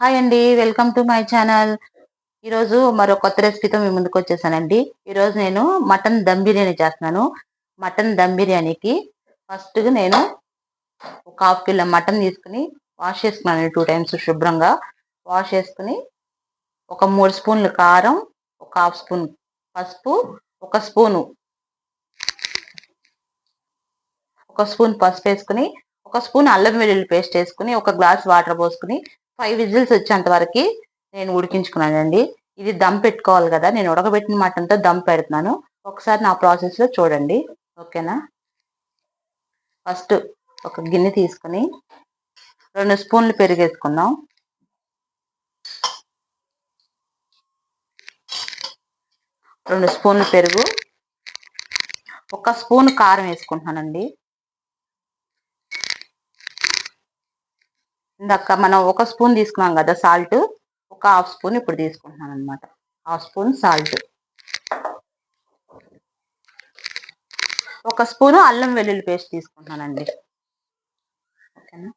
Hi అండి welcome to my channel. ఈరోజు మరో కొత్త రెసిపీతో మీ ముందుకు వచ్చేసానండి. ఈరోజు నేను మటన్ దమ్ బిర్యానీ చేస్తున్నాను. మటన్ దమ్ బిర్యానీకి ఫస్ట్ నేను ఒక హాఫ్ కిలో మటన్ తీసుకుని వాష్ చేసుకున్నాను టూ టైమ్స్ శుభ్రంగా. వాష్ చేసుకుని ఒక మూడు స్పూన్లు కారం ఒక హాఫ్ స్పూన్ పసుపు ఒక స్పూను ఒక స్పూన్ పసుపు వేసుకుని ఒక స్పూన్ అల్లం వెల్లుల్లి పేస్ట్ వేసుకుని ఒక గ్లాస్ వాటర్ పోసుకుని ఫైవ్ విజిల్స్ వచ్చేంత వరకు నేను ఉడికించుకున్నానండి. ఇది దమ్ పెట్టుకోవాలి కదా నేను ఉడకబెట్టిన మటన్తో దమ్ పెడుతున్నాను. ఒకసారి నా ప్రాసెస్లో చూడండి. ఓకేనా? ఫస్ట్ ఒక గిన్నె తీసుకుని రెండు స్పూన్లు పెరిగేసుకుందాం. రెండు స్పూన్లు పెరుగు. ఒక స్పూన్ కారం వేసుకుంటున్నానండి. ఇందాక మనం ఒక స్పూన్ తీసుకున్నాం కదా సాల్ట్ ఒక హాఫ్ స్పూన్ ఇప్పుడు తీసుకుంటున్నాను అనమాట హాఫ్ స్పూన్ సాల్ట్ ఒక స్పూను అల్లం వెల్లుల్లి పేస్ట్ తీసుకుంటున్నానండి. ఓకేనా?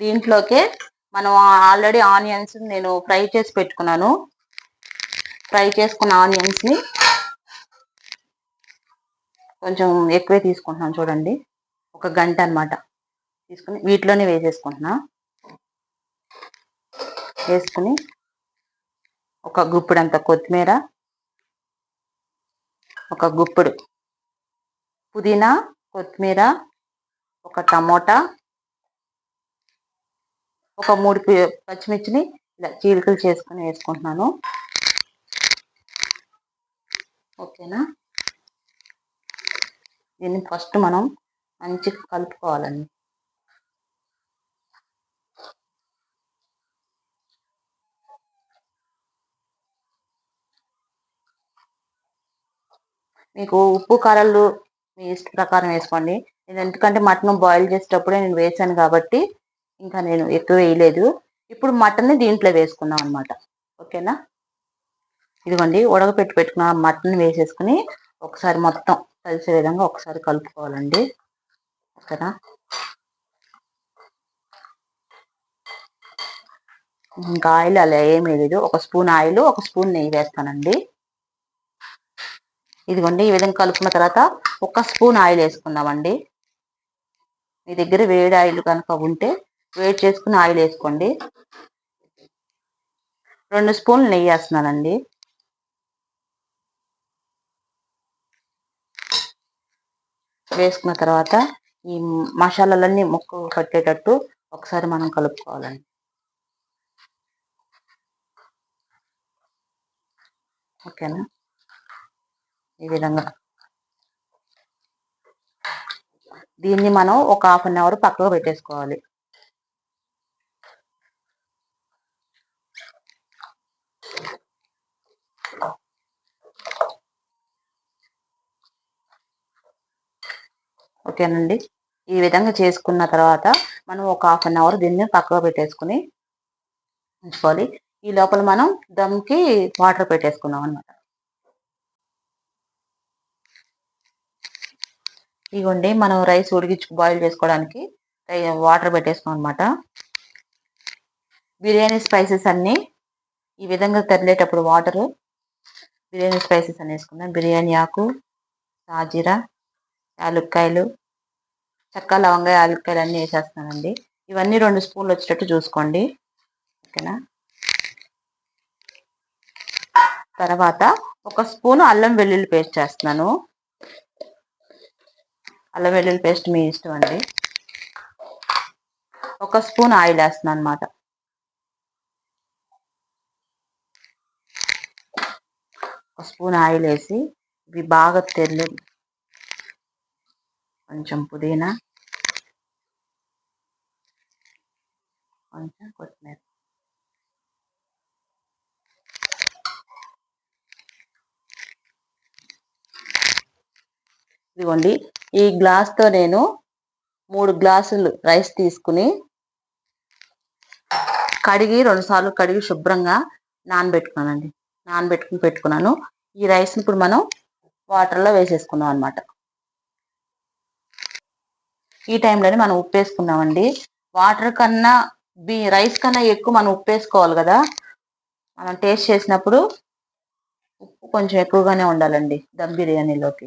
దీంట్లోకే మనం ఆల్రెడీ ఆనియన్స్ నేను ఫ్రై చేసి పెట్టుకున్నాను. ఫ్రై చేసుకున్న ఆనియన్స్ని కొంచెం ఎక్కువే తీసుకుంటున్నాను చూడండి. ఒక గంట అనమాట తీసుకుని వీటిలోనే వేసేసుకుంటున్నా. వేసుకుని ఒక గుప్పుడు అంత కొత్తిమీర ఒక గుప్పుడు పుదీనా కొత్తిమీర ఒక టమోటా ఒక మూడు పచ్చిమిర్చిని ఇలా చీలికలు చేసుకుని వేసుకుంటున్నాను. ఓకేనా? దీన్ని ఫస్ట్ మనం మంచిగా కలుపుకోవాలండి. మీకు ఉప్పు కారాలు మీ ఇష్ట ప్రకారం వేసుకోండి. నేను ఎందుకంటే మటన్ బాయిల్ చేసేటప్పుడే నేను వేసాను కాబట్టి ఇంకా నేను ఎక్కువ వేయలేదు. ఇప్పుడు మటన్ని దీంట్లో వేసుకుందాం అనమాట ఓకేనా? ఇదిగోండి ఉడకపెట్టి పెట్టుకున్న మటన్ వేసేసుకుని ఒకసారి మొత్తం కలిసే విధంగా ఒకసారి కలుపుకోవాలండి. ఓకేనా? ఇంకా ఆయిల్ అలా ఏమీ లేదు. ఒక స్పూన్ ఆయిల్ ఒక స్పూన్ నెయ్యి వేస్తానండి. ఇదిగోండి ఈ విధంగా కలుపుకున్న తర్వాత ఒక స్పూన్ ఆయిల్ వేసుకుందామండి. మీ దగ్గర వేడి ఆయిల్ కనుక ఉంటే వేడి చేసుకుని ఆయిల్ వేసుకోండి. రెండు స్పూన్లు నెయ్యి వేస్తున్నానండి. వేసుకున్న తర్వాత ఈ మసాలాలన్నీ ముక్క కట్టేటట్టు ఒకసారి మనం కలుపుకోవాలండి. ఓకేనా? ఈ విధంగా. దీన్ని మనం ఒక హాఫ్ అన్ అవర్ పక్కకు పెట్టేసుకోవాలి. ఓకేనండి. ఈ విధంగా చేసుకున్న తర్వాత మనం ఒక హాఫ్ అన్ అవర్ దీన్ని పక్కకు పెట్టేసుకుని ఉంచుకోవాలి. ఈ లోపల మనం దమ్కి వాటర్ పెట్టేసుకున్నాం అనమాట ఇగోండి మనం రైస్ ఉడికించు బాయిల్ చేసుకోవడానికి వాటర్ పెట్టేసుకున్నాం అనమాట బిర్యానీ స్పైసెస్ అన్నీ ఈ విధంగా తరలేటప్పుడు వాటరు. బిర్యానీ స్పైసెస్ అని వేసుకుందాం. బిర్యానీ ఆకు సాజీరా యాలుక్కాయలు చక్క లవంగా యాలుక్కాయలు అన్నీ వేసేస్తున్నానండి. ఇవన్నీ రెండు స్పూన్లు వచ్చేటట్టు చూసుకోండి. ఓకేనా? తర్వాత ఒక స్పూన్ అల్లం వెల్లుల్లి పేస్ట్ చేస్తున్నాను. అల్లం వెల్లుల్లి పేస్ట్ మీ ఇష్టం అండి. ఒక స్పూన్ ఆయిల్ వేస్తున్నాను అనమాట ఒక స్పూన్ ఆయిల్ వేసి ఇవి బాగా తెల్లు కొంచెం పుదీనా కొంచెం కొత్తిమీర. ఇదిగోండి ఈ గ్లాస్తో నేను మూడు గ్లాసులు రైస్ తీసుకుని కడిగి రెండుసార్లు కడిగి శుభ్రంగా నానబెట్టుకున్నానండి. నానబెట్టుకుని పెట్టుకున్నాను. ఈ రైస్ని ఇప్పుడు మనం వాటర్లో వేసేసుకున్నాం అనమాట ఈ టైంలోనే మనం ఉప్పు వేసుకున్నామండి వాటర్ కన్నా బి రైస్ కన్నా ఎక్కువ మనం ఉప్పు వేసుకోవాలి కదా. మనం టేస్ట్ చేసినప్పుడు ఉప్పు కొంచెం ఎక్కువగానే ఉండాలండి. దమ్ బిర్యానీలోకి.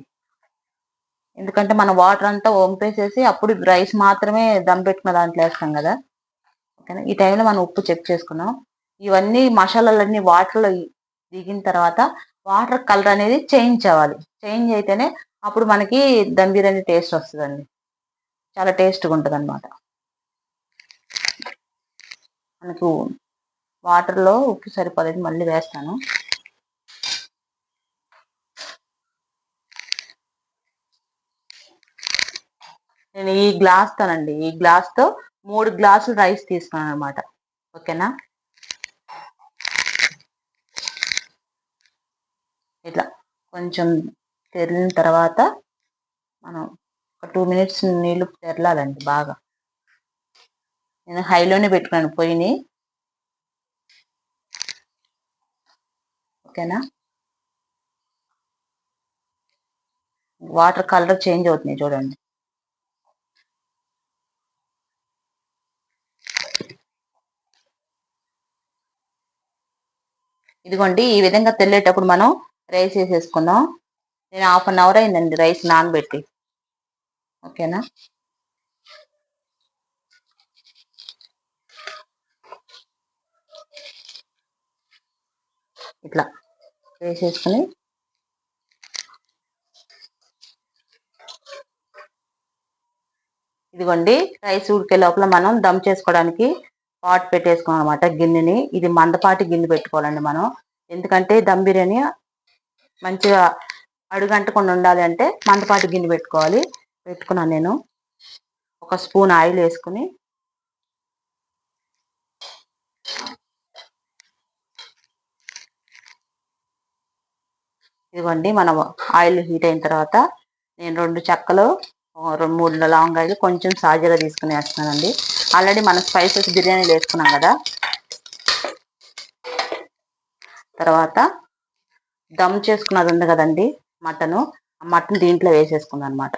ఎందుకంటే మనం వాటర్ అంతా వంపేసేసి అప్పుడు రైస్ మాత్రమే దమ్ పెట్టుకున్న దాంట్లో వేస్తాం కదా. ఓకేనా? ఈ టైంలో మనం ఉప్పు చెక్ చేసుకున్నాం. ఇవన్నీ మసాలాలన్నీ వాటర్లో దిగిన తర్వాత వాటర్ కలర్ అనేది చేంజ్ అవ్వాలి. చేంజ్ అయితేనే అప్పుడు మనకి దమ్ బిర్యానీ టేస్ట్ వస్తుందండి. చాలా టేస్ట్గా ఉంటుంది అనమాట మనకు వాటర్లో ఉప్పు సరిపోలేదు మళ్ళీ వేస్తాను. నేను ఈ గ్లాస్ తోనండి. ఈ గ్లాస్తో మూడు గ్లాసులు రైస్ తీసుకున్నాను అనమాట ఓకేనా? ఇట్లా కొంచెం తెరిన తర్వాత మనం ఒక టూ మినిట్స్ నీళ్ళు తెరలాలండి బాగా. నేను హైలోనే పెట్టుకున్నాను పొయ్యిని. ఓకేనా? వాటర్ కలర్ చేంజ్ అవుతుంది చూడండి. ఇదిగోండి ఈ విధంగా తెల్లేటప్పుడు మనం రైస్ వేసేసుకుందాం. నేను హాఫ్ అన్ అవర్ అయిందండి రైస్ నానబెట్టి. ఓకేనా? ఇట్లా వేసేసుకుని ఇదిగోండి రైస్ ఉడికే లోపల మనం దమ్ చేసుకోవడానికి పాట్ పెట్టేసుకోం అనమాట గిన్నెని. ఇది మందపాటి గిన్నె పెట్టుకోవాలండి మనం. ఎందుకంటే దమ్ బిర్యానీ మంచిగా అడుగంటకుండా ఉండాలి అంటే మందపాటి గిన్నె పెట్టుకోవాలి. పెట్టుకున్నాను నేను. ఒక స్పూన్ ఆయిల్ వేసుకుని. ఇదిగోండి మనం ఆయిల్ హీట్ అయిన తర్వాత నేను రెండు చెక్కలు రెండు మూడు లవంగాయలు కొంచెం సాజీగా తీసుకుని వేస్తున్నానండి. ఆల్రెడీ మనం స్పైసెస్ బిర్యానీలు వేసుకున్నాం కదా. తర్వాత దమ్ చేసుకున్నది ఉంది కదండి మటను. ఆ మటన్ దీంట్లో వేసేసుకుందాం అనమాట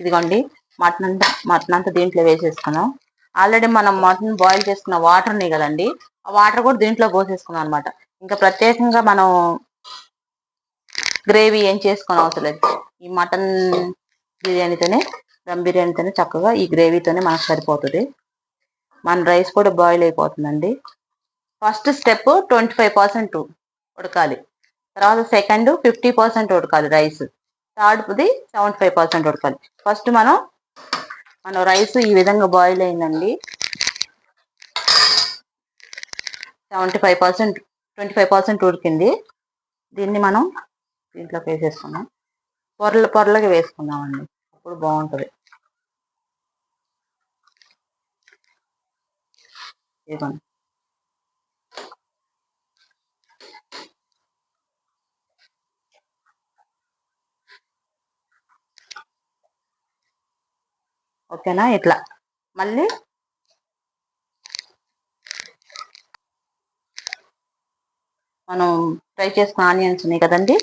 ఇదిగోండి మటన్ అంతా మటన్ అంతా దీంట్లో వేసేసుకున్నాం. ఆల్రెడీ మనం మటన్ బాయిల్ చేసుకున్న వాటర్ని కదండి ఆ వాటర్ కూడా దీంట్లో పోసేసుకున్నాం అనమాట ఇంకా ప్రత్యేకంగా మనం గ్రేవీ ఏం చేసుకుని అవసరం లేదు. ఈ మటన్ బిర్యానీతోనే దమ్ బిర్యానీతోనే చక్కగా ఈ గ్రేవీతోనే మనకు సరిపోతుంది. మన రైస్ కూడా బాయిల్ అయిపోతుందండి. First step twenty five percent ఉడకాలి. తర్వాత సెకండ్ ఫిఫ్టీ పర్సెంట్ ఉడకాలి రైస్ థర్డ్ది సెవెంటీ ఫైవ్ పర్సెంట్ ఉడకాలి. ఫస్ట్ మనం మన రైస్ ఈ విధంగా బాయిల్ అయిందండి. Seventy five percent twenty five percent ఉడికింది దీన్ని మనం దీంట్లోకి వేసేసుకున్నాం పొరలు పొరలకి వేసుకుందామండి. అప్పుడు బాగుంటుంది. ఇదిగోండి. ఓకేనా? ఇట్లా. మళ్ళీ మనం ఫ్రై చేసుకున్న ఆనియన్స్ ఉన్నాయి కదండి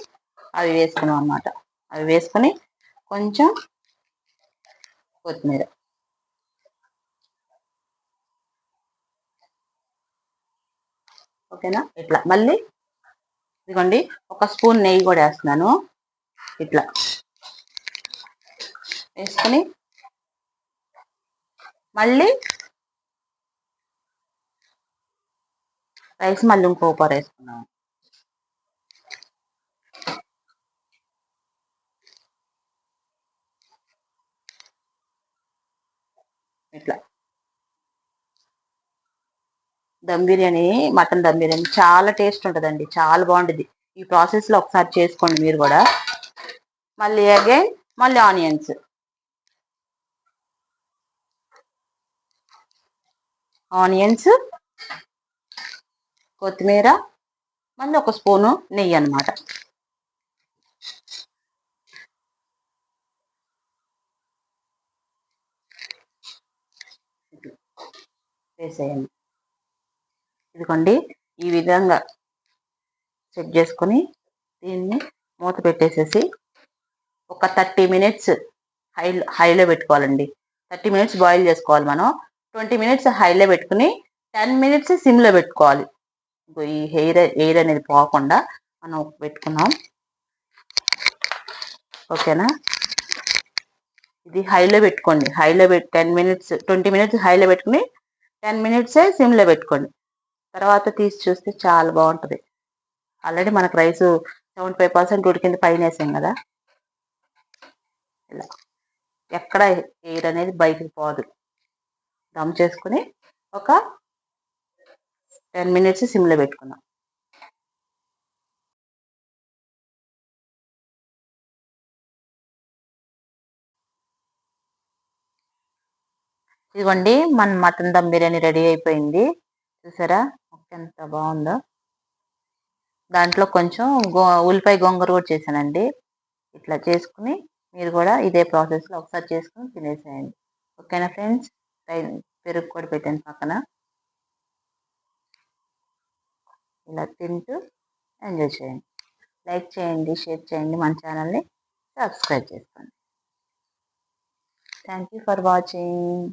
అవి వేసుకున్నాం అనమాట అవి వేసుకొని కొంచెం కొత్తిమీర. ఓకేనా? ఇట్లా. మళ్ళీ ఇదిగోండి ఒక స్పూన్ నెయ్యి కూడా వేస్తున్నాను. ఇట్లా. వేసుకొని మళ్ళీ రైస్ మళ్ళీ ఇంకో పొర వేసుకున్నాం. ఇట్లా. దమ్ బిర్యానీ మటన్ దమ్ బిర్యానీ చాలా టేస్ట్ ఉంటుందండి చాలా బాగుంటుంది. ఈ ప్రాసెస్లో ఒకసారి చేసుకోండి మీరు కూడా. మళ్ళీ అగైన్ మళ్ళీ ఆనియన్స్. ఆనియన్స్ కొత్తిమీర మళ్ళీ ఒక స్పూను నెయ్యి అనమాట వేసేయండి. ఇదిగోండి ఈ విధంగా సెట్ చేసుకొని దీన్ని మూత పెట్టేసేసి ఒక థర్టీ మినిట్స్ హై హైలో పెట్టుకోవాలండి. థర్టీ మినిట్స్ బాయిల్ చేసుకోవాలి మనం. ట్వంటీ మినిట్స్ హైలో పెట్టుకుని టెన్ మినిట్స్ సిమ్లో పెట్టుకోవాలి. ఈ హెయిర్ ఎయిర్ అనేది పోకుండా మనం పెట్టుకున్నాం. ఓకేనా? ఇది హైలో పెట్టుకోండి. హైలో పెట్టి టెన్ మినిట్స్ ట్వంటీ మినిట్స్ హైలో పెట్టుకుని టెన్ మినిట్సే సిమ్లో పెట్టుకోండి. తర్వాత తీసి చూస్తే చాలా బాగుంటుంది. ఆల్రెడీ మనకు రైస్ సెవెంటీ ఫైవ్ పర్సెంట్ ఉడికింది పైన వేసాం కదా. ఇలా. ఎక్కడ ఎయిర్ అనేది బయటకు పోదు. దమ్ చేసుకుని ఒక టెన్ మినిట్స్ సిమ్లో పెట్టుకున్నాం. ఇదిగోండి మన మటన్ దమ్ బిర్యానీ రెడీ అయిపోయింది. చూసారా? ఎంత బాగుందో. దాంట్లో కొంచెం గో ఉల్లిపాయ గోంగూర కూడా చేశానండి. ఇట్లా చేసుకుని మీరు కూడా ఇదే ప్రాసెస్లో ఒకసారి చేసుకుని తినేసేయండి. ఓకేనా ఫ్రెండ్స్? పెరుగు కూడా పెట్టాను పక్కన. ఇలా తింటూ ఎంజాయ్ చేయండి. లైక్ చేయండి షేర్ చేయండి మన ఛానల్ని. సబ్స్క్రైబ్ చేసుకోండి. Thank you for watching.